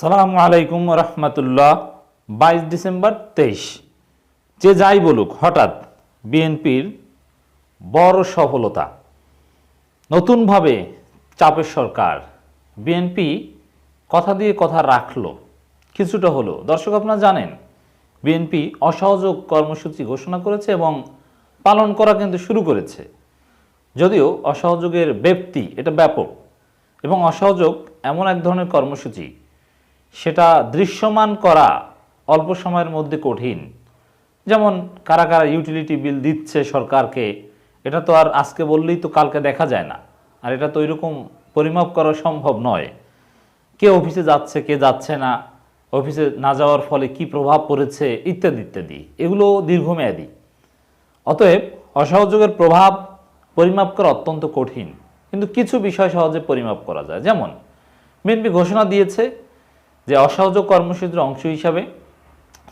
সালামু আলাইকুম রহমতুল্লাহ, বাইশ ডিসেম্বর তেইশ। যে যাই বলুক, হঠাৎ বিএনপির বড় সফলতা, নতুনভাবে চাপের সরকার, বিএনপি কথা দিয়ে কথা রাখল, কিছুটা হলো। দর্শক আপনারা জানেন, বিএনপি অসহযোগ কর্মসূচি ঘোষণা করেছে এবং পালন করা কিন্তু শুরু করেছে। যদিও অসহযোগের ব্যক্তি এটা ব্যাপক, এবং অসহযোগ এমন এক ধরনের কর্মসূচি সেটা দৃশ্যমান করা অল্প সময়ের মধ্যে কঠিন। যেমন, কারা কারা ইউটিলিটি বিল দিচ্ছে সরকারকে, এটা তো আর আজকে বললেই তো কালকে দেখা যায় না। আর এটা তো এরকম পরিমাপ করা সম্ভব নয়। কে অফিসে যাচ্ছে, কে যাচ্ছে না অফিসে না যাওয়ার ফলে কি প্রভাব পড়েছে, ইত্যাদি ইত্যাদি। এগুলো দীর্ঘমেয়াদী। অতএব, অসহযোগের প্রভাব পরিমাপ করা অত্যন্ত কঠিন। কিন্তু কিছু বিষয় সহজে পরিমাপ করা যায়। যেমন, বিএনপি ঘোষণা দিয়েছে যে অসহযোগ কর্মসূচির অংশ হিসাবে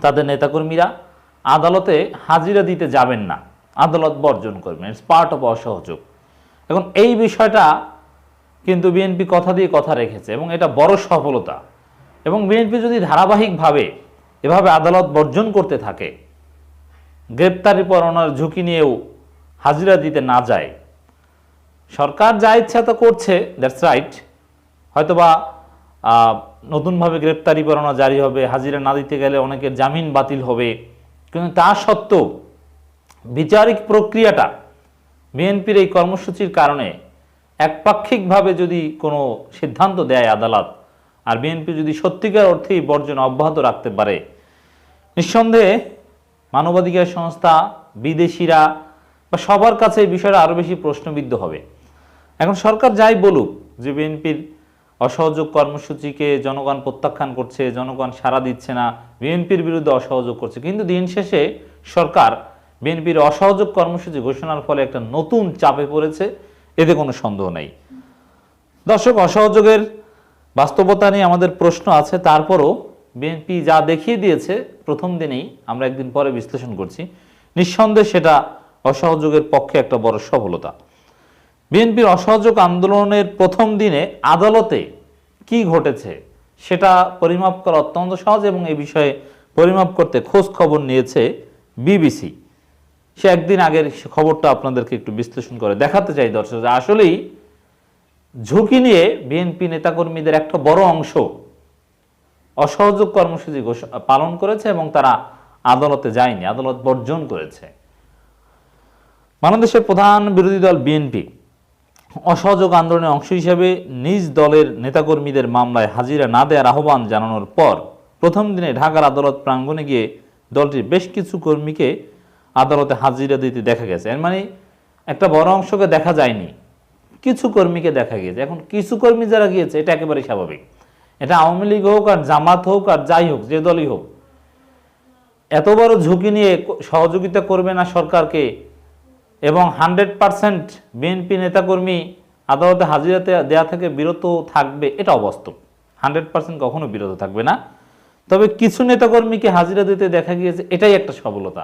তাদের নেতাকর্মীরা আদালতে হাজিরা দিতে যাবেন না। আদালত বর্জন করবেন। ইটস পার্ট অফ অসহযোগ। এখন এই বিষয়টা কিন্তু বিএনপি কথা দিয়ে কথা রেখেছে এবং এটা বড় সফলতা। এবং বিএনপি যদি ধারাবাহিকভাবে এভাবে আদালত বর্জন করতে থাকে গ্রেপ্তারি পরোয়ানার ঝুঁকি নিয়েও হাজিরা দিতে না যায়। সরকার যা ইচ্ছা তো করছে দ্যাটস রাইট হয়তোবা নতুনভাবে গ্রেপ্তারি পরোয়ানা জারি হবে, হাজিরা না দিতে গেলে অনেকের জামিন বাতিল হবে। কিন্তু তা সত্ত্বেও বিচারিক প্রক্রিয়াটা বিএনপির এই কর্মসূচির কারণে একপাক্ষিকভাবে যদি কোনো সিদ্ধান্ত দেয় আদালত, আর বিএনপি যদি সত্যিকার অর্থেই বর্জন অব্যাহত রাখতে পারে, নিঃসন্দেহে মানবাধিকার সংস্থা, বিদেশিরা বা সবার কাছে এই বিষয়টা আরও বেশি প্রশ্নবিদ্ধ হবে। এখন সরকার যাই বলুক যে বিএনপির অসহযোগ কর্মসূচিকে জনগণ প্রত্যাখ্যান করছে, জনগণ সাড়া দিচ্ছে না, বিএনপির বিরুদ্ধে অসহযোগ করছে। কিন্তু দিন শেষে সরকার বিএনপির অসহযোগ কর্মসূচি ঘোষণার ফলে একটা নতুন চাপে পড়েছে, এতে কোনো সন্দেহ নেই। দর্শক, অসহযোগের বাস্তবতা নিয়ে আমাদের প্রশ্ন আছে, তারপরও বিএনপি যা দেখিয়ে দিয়েছে, প্রথম দিনেই আমরা একদিন পরে বিশ্লেষণ করছি। নিঃসন্দেহে সেটা অসহযোগের পক্ষে একটা বড় সফলতা। বিএনপির অসহযোগ আন্দোলনের প্রথম দিনে আদালতে কি ঘটেছে সেটা পরিমাপ করা অত্যন্ত সহজ এবং এ বিষয়ে পরিমাপ করতে খোঁজ খবর নিয়েছে বিবিসি। সে একদিন আগের খবরটা আপনাদেরকে একটু বিশ্লেষণ করে দেখাতে চাই দর্শক, যে আসলেই ঝুঁকি নিয়ে বিএনপি নেতাকর্মীদের একটা বড় অংশ অসহযোগ কর্মসূচি পালন করেছে এবং তারা আদালতে যায়নি, আদালত বর্জন করেছে। বাংলাদেশের প্রধান বিরোধী দল বিএনপি অসহযোগ আন্দোলনের অংশ হিসেবে নিজ দলের নেতাকর্মীদের মামলায় হাজিরা না দেওয়ার আহ্বান জানানোর পর প্রথম দিনে ঢাকার আদালত প্রাঙ্গণে গিয়ে দলটির বেশ কিছু কর্মীকে আদালতে হাজিরা দিতে দেখা গেছে। এর মানে একটা বড় অংশকে দেখা যায়নি, কিছু কর্মীকে দেখা গিয়েছে। এখন কিছু কর্মী যারা গিয়েছে, এটা একেবারে স্বাভাবিক। এটা আওয়ামী লীগ হোক আর জামাত হোক আর যাই হোক, যে দলই হোক, এত বড় ঝুঁকি নিয়ে সহযোগিতা করবে না সরকারকে এবং হান্ড্রেড পারসেন্ট বিএনপি নেতাকর্মী আদালতে হাজিরাতে দেয়া থেকে বিরত থাকবে, এটা অবাস্তব। হান্ড্রেড পার্সেন্ট কখনো বিরত থাকবে না। তবে কিছু নেতাকর্মীকে হাজিরা দিতে দেখা গিয়েছে, এটাই একটা সফলতা।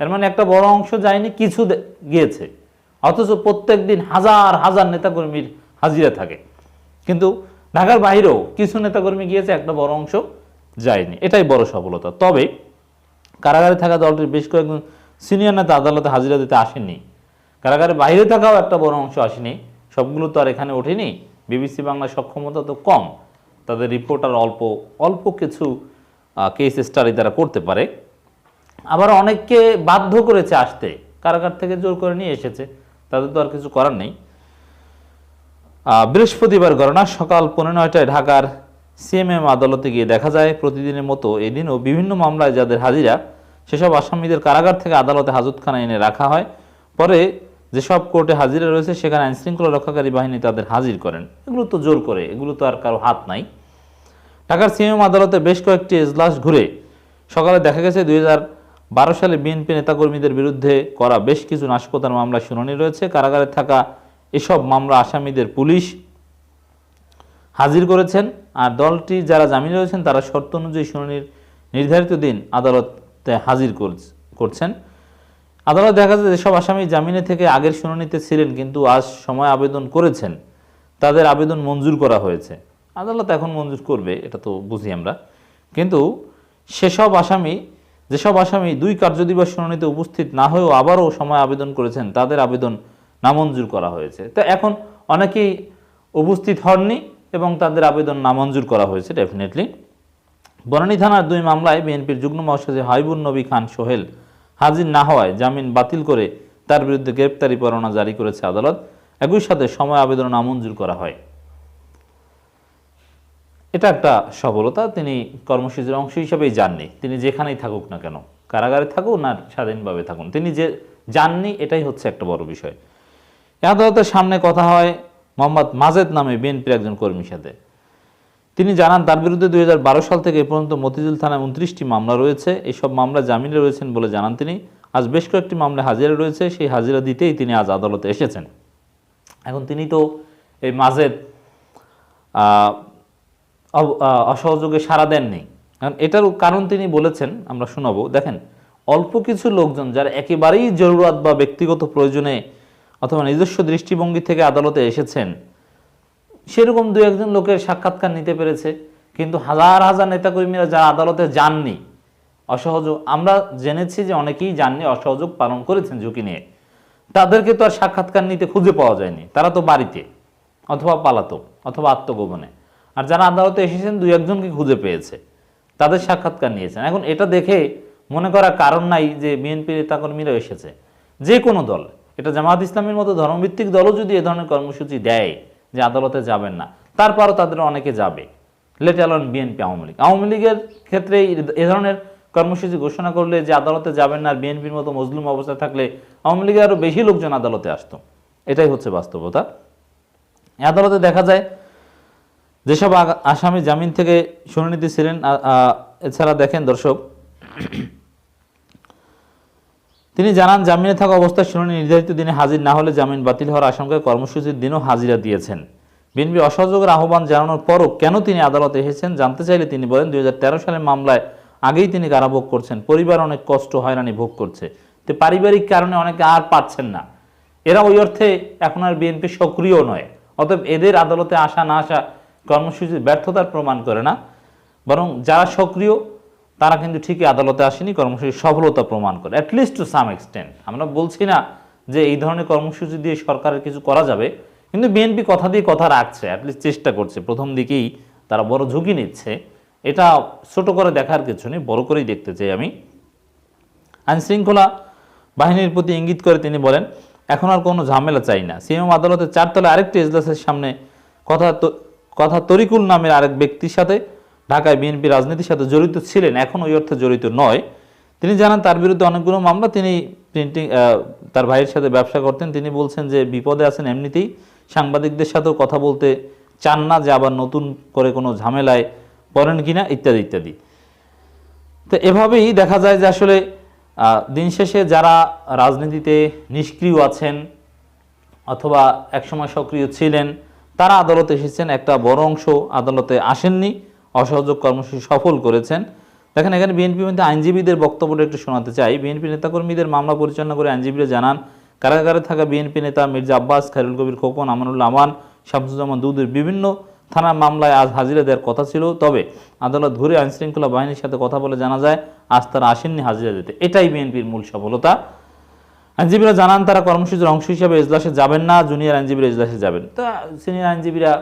এর মানে একটা বড় অংশ যায়নি, কিছু গিয়েছে। অথচ প্রত্যেক দিন হাজার হাজার নেতাকর্মীর হাজিরা থাকে। কিন্তু ঢাকার বাইরেও কিছু নেতাকর্মী গিয়েছে, একটা বড় অংশ যায়নি। এটাই বড় সফলতা। তবে কারাগারে থাকা দলটির বেশ কয়েকজন সিনিয়র নেতা আদালতে হাজিরা দিতে আসেননি। কারাগারে বাইরে থাকাও একটা বড় অংশ আসেনি। সবগুলো তো আর এখানে ওঠেনি। বিবিসি বাংলা সক্ষমতা তো কম। তাদের রিপোর্টার অল্প অল্প কিছু কেস স্টাডি তারা করতে পারে। আবার অনেককে বাধ্য করেছে আসতে। কারাগার থেকে জোর করে নিয়ে এসেছে। তাদের তো আর কিছু করার নেই। বৃহস্পতিবার ঘটনা সকাল পনেরো নয়টায় ঢাকার সিএমএম আদালতে গিয়ে দেখা যায়, প্রতিদিনের মতো এদিনও বিভিন্ন মামলায় যাদের হাজিরা, সেসব আসামিদের কারাগার থেকে আদালতে হাজতখানা এনে রাখা হয়। পরে যেসব কোর্টে হাজিরা রয়েছে, সেখানে আইনশৃঙ্খলা রক্ষাকারী বাহিনী তাদের হাজির করেন। এগুলো তো জোর করে, এগুলো তো আর কারও হাত নাই। ঢাকার সিএম আদালতে বেশ কয়েকটি এজলাস ঘুরে সকালে দেখা গেছে দুই বারো সালে বিএনপি নেতাকর্মীদের বিরুদ্ধে করা বেশ কিছু নাশকতার মামলা শুনানি রয়েছে। কারাগারে থাকা এসব মামলা আসামিদের পুলিশ হাজির করেছেন আর দলটি যারা জামিনে রয়েছেন, তারা শর্ত অনুযায়ী শুনানির নির্ধারিত দিন আদালতে হাজির করছ- করছেন। আদালত দেখা যায় যেসব আসামি জামিনে থেকে আগের শুনানিতে ছিলেন, কিন্তু আজ সময় আবেদন করেছেন। তাদের আবেদন মঞ্জুর করা হয়েছে। আদালত এখন মঞ্জুর করবে, এটা তো বুঝি আমরা। কিন্তু সেসব আসামি, যেসব আসামি দুই কার্যদিবস শুনানিতে উপস্থিত না হয়েও আবারও সময় আবেদন করেছেন, তাদের আবেদন নামঞ্জুর করা হয়েছে। তো এখন অনেকেই উপস্থিত হননি এবং তাদের আবেদন নামঞ্জুর করা হয়েছে ডেফিনেটলি বনানী থানার দুই মামলায় বিএনপির যুগ্ম মহাসচিব হাইবুর নবী খান সোহেল হাজির না হওয়ায় জামিন বাতিল করে তার বিরুদ্ধে গ্রেপ্তারি পরোয়ানা জারি করেছে আদালত। একই সাথে সময় আবেদন নামঞ্জুর করা হয়। এটা একটা সফলতা, তিনি কর্মসূচির অংশ হিসেবেই যাননি। তিনি যেখানেই থাকুক না কেন, কারাগারে থাকুন না স্বাধীনভাবে থাকুন। তিনি যে যাননি, এটাই হচ্ছে একটা বড় বিষয়। এ আদালতের সামনে কথা হয় মোহাম্মদ মাজেদ নামে বিএনপির একজন কর্মীর সাথে। তিনি জানান তার বিরুদ্ধে দুই হাজার বারো সাল থেকে এ পর্যন্ত মতিঝিল থানায় উনত্রিশটি মামলা রয়েছে। এইসব মামলা জামিনে রয়েছেন বলে জানান তিনি। আজ বেশ কয়েকটি মামলা হাজিরা রয়েছে। সেই হাজিরা দিতেই তিনি আজ আদালতে এসেছেন। এখন তিনি তো এই আহ, অসহযোগে সাড়া দেননি। কারণ এটার কারণ তিনি বলেছেন আমরা শোনাবো। দেখেন অল্প কিছু লোকজন যারা একেবারেই জরুরত বা ব্যক্তিগত প্রয়োজনে অথবা নিজস্ব দৃষ্টিভঙ্গি থেকে আদালতে এসেছেন সেরকম দু একজন লোকের সাক্ষাৎকার নিতে পেরেছে, কিন্তু হাজার হাজার নেতাকর্মীরা যারা আদালতে যাননি, অসহযোগ, আমরা জেনেছি যে অনেকেই যাননি, অসহযোগ পালন করেছেন ঝুঁকি নিয়ে। তাদেরকে তো আর সাক্ষাৎকার নিতে খুঁজে পাওয়া যায়নি। তারা তো বাড়িতে, অথবা পালাতক, অথবা আত্মগোপনে। আর যারা আদালতে এসেছেন দুই একজনকে খুঁজে পেয়েছে। তাদের সাক্ষাৎকার নিয়েছেন। এখন এটা দেখে মনে করার কারণ নাই যে বিএনপি নেতাকর্মীরা এসেছে। যে কোনো দল, এটা জামাত ইসলামের মতো ধর্মভিত্তিক দলও যদি এ ধরনের কর্মসূচি দেয় যে আদালতে যাবেন না। তারপরও তাদের অনেকে যাবে। Let alone BNP Awami League. Awami লীগের ক্ষেত্রে এ ধরনের কর্মসূচি ঘোষণা করলে যে আদালতে যাবেন না আর বিএনপির মতো মজলুম অবস্থায় থাকলে আওয়ামী লীগের আরও বেশি লোকজন আদালতে আসতো। এটাই হচ্ছে বাস্তবতা। আদালতে দেখা যায়, যেসব আসামি জামিন থেকে শুনানিতে ছিলেন এছাড়া দেখেন দর্শক তিনি জানান, জামিনে থাকা অবস্থায় শুনানি নির্ধারিত দিনে হাজির না হলে জামিন বাতিল হওয়ার আশঙ্কায় কর্মসূচির দিনও হাজিরা দিয়েছেন। বিএনপি অসহযোগের আহ্বান জানানোর পরও কেন তিনি আদালতে এসেছেন জানতে চাইলে তিনি বলেন দু হাজার তেরো সালের মামলায় আগেই তিনি কারাভোগ করছেন। পরিবার অনেক কষ্ট, হয়রানি ভোগ করছে। তো পারিবারিক কারণে অনেকে আর পাচ্ছেন না। এরা ওই অর্থে এখন আর বিএনপি সক্রিয় নয়। অতএব এদের আদালতে আসা না আসা কর্মসূচির ব্যর্থতার প্রমাণ করে না। বরং যারা সক্রিয় তারা কিন্তু ঠিকই আদালতে আসেনি, কর্মসূচি সফলতা প্রমাণ করে অ্যাটলিস্ট টু সাম এক্সটেন্ট আমরা বলছি না যে এই ধরনের কর্মসূচি দিয়ে সরকারের কিছু করা যাবে, কিন্তু বিএনপি কথা দিয়ে কথা রাখছে অ্যাটলিস্ট চেষ্টা করছে। প্রথম দিকেই তারা বড় ঝুঁকি নিচ্ছে, এটা ছোট করে দেখার কিছু নেই, বড় করেই দেখতে চাই আমি। আইন শৃঙ্খলা বাহিনীর প্রতি ইঙ্গিত করে তিনি বলেন, এখন আর কোনো ঝামেলা চাই না। সিএম আদালতের চারতলা আরেকটি এজলাসের সামনে কথা কথা তরিকুল নামের আরেক ব্যক্তির সাথে ঢাকায় বিএনপি রাজনীতির সাথে জড়িত ছিলেন, এখন ওই অর্থে জড়িত নয়। তিনি জানান, তার বিরুদ্ধে অনেকগুলো মামলা, তিনি প্রিন্টিং তার ভাইয়ের সাথে ব্যবসা করতেন। তিনি বলছেন যে, বিপদে আছেন এমনিতেই। সাংবাদিকদের সাথেও কথা বলতে চান না যে, আবার নতুন করে কোনো ঝামেলায় পড়েন কিনা, ইত্যাদি ইত্যাদি। তো এভাবেই দেখা যায় যে, আসলে দিন শেষে যারা রাজনীতিতে নিষ্ক্রিয় আছেন অথবা একসময় সক্রিয় ছিলেন, তারা আদালতে এসেছেন। একটা বড় অংশ আদালতে আসেননি। অসহযোগ কর্মসূচি সফল করেছেন। দেখেন, এখানে বিএনপি মধ্যে আইনজীবীদের বক্তব্যটা একটু শোনাতে চাই। বিএনপি নেতাকর্মীদের মামলা পরিচালনা করে আইনজীবীরা জানান, কারাগারে থাকা বিএনপি নেতা মির্জা আব্বাস, খায়রুল কবির খোকন, আমানুল্লাহ আমান, শামসুজ্জামান দুদের বিভিন্ন থানার মামলায় আজ হাজিরা দেওয়ার কথা ছিল। তবে আদালত ঘুরে আইনশৃঙ্খলা বাহিনীর সাথে কথা বলে জানা যায়, আজ তারা আসেননি হাজিরা দিতে। এটাই বিএনপির মূল সফলতা। আইনজীবীরা জানান, তারা কর্মসূচির অংশ হিসাবে এজলাসে যাবেন না, জুনিয়র আইনজীবীরা এজলাসে যাবেন। তা, সিনিয়র আইনজীবীরা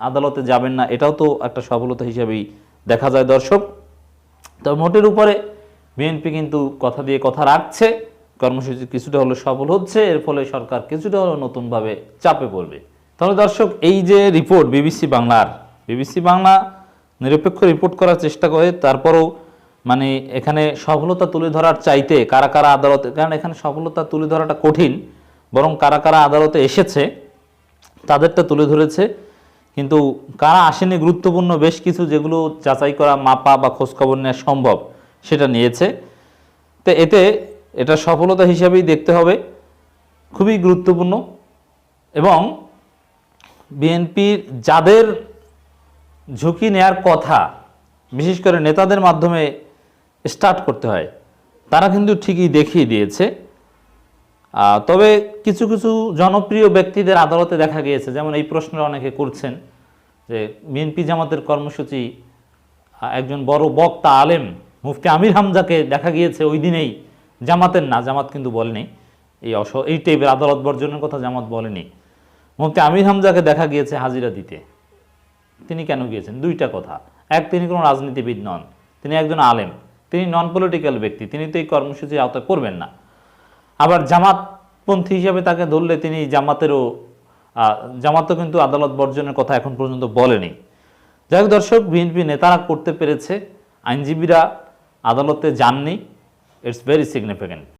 আদালতে যাবেন না, এটাও তো একটা সফলতা হিসাবেই দেখা যায় দর্শক। তো মোটের উপরে বিএনপি কিন্তু কথা দিয়ে কথা রাখছে, কর্মসূচি কিছুটা হলো সফল হচ্ছে, এর ফলে সরকার কিছুটা হলো নতুনভাবে চাপে পড়বে। তাহলে দর্শক, এই যে রিপোর্ট বিবিসি বাংলার বিবিসি বাংলা নিরপেক্ষ রিপোর্ট করার চেষ্টা করে, তারপরও মানে এখানে সফলতা তুলে ধরার চাইতে কারা কারা আদালতে, কারণ এখানে সফলতা তুলে ধরাটা কঠিন, বরং কারা কারা আদালতে এসেছে, তাদেরটা তুলে ধরেছে। কিন্তু কারা আসেনি গুরুত্বপূর্ণ বেশ কিছু যেগুলো যাচাই করা, মাপা বা খোঁজখবর নেওয়া সম্ভব সেটা নিয়েছে। তো এতে এটা সফলতা হিসাবেই দেখতে হবে। খুবই গুরুত্বপূর্ণ। এবং বিএনপির যাদের ঝুঁকি নেয়ার কথা, বিশেষ করে নেতাদের মাধ্যমে স্টার্ট করতে হয়, তারা কিন্তু ঠিকই দেখিয়ে দিয়েছে। তবে কিছু কিছু জনপ্রিয় ব্যক্তিদের আদালতে দেখা গিয়েছে, যেমন এই প্রশ্নটা অনেকে করছেন যে বিএনপি জামাতের কর্মসূচি একজন বড় বক্তা আলেম মুফতি আমির হামজাকে দেখা গিয়েছে ওই দিনেই, জামাতের না, জামাত কিন্তু বলেনি। এই অস, এই টাইপের আদালত বর্জনের কথা জামাত বলেনি। মুফতি আমির হামজাকে দেখা গিয়েছে হাজিরা দিতে। তিনি কেন গিয়েছেন? দুইটা কথা। এক, তিনি কোনো রাজনীতিবিদ নন, তিনি একজন আলেম। তিনি নন পলিটিক্যাল ব্যক্তি, তিনি তো এই কর্মসূচির আওতায় পড়বেন না। আবার জামাতপন্থী হিসাবে তাকে ধরলে তিনি জামাতেরও জামাতও কিন্তু আদালত বর্জনের কথা এখন পর্যন্ত বলেনি। যাই হোক দর্শক, বিএনপি নেতারা করতে পেরেছে, আইনজীবীরা আদালতে যাননি ইটস ভেরি সিগনিফিক্যান্ট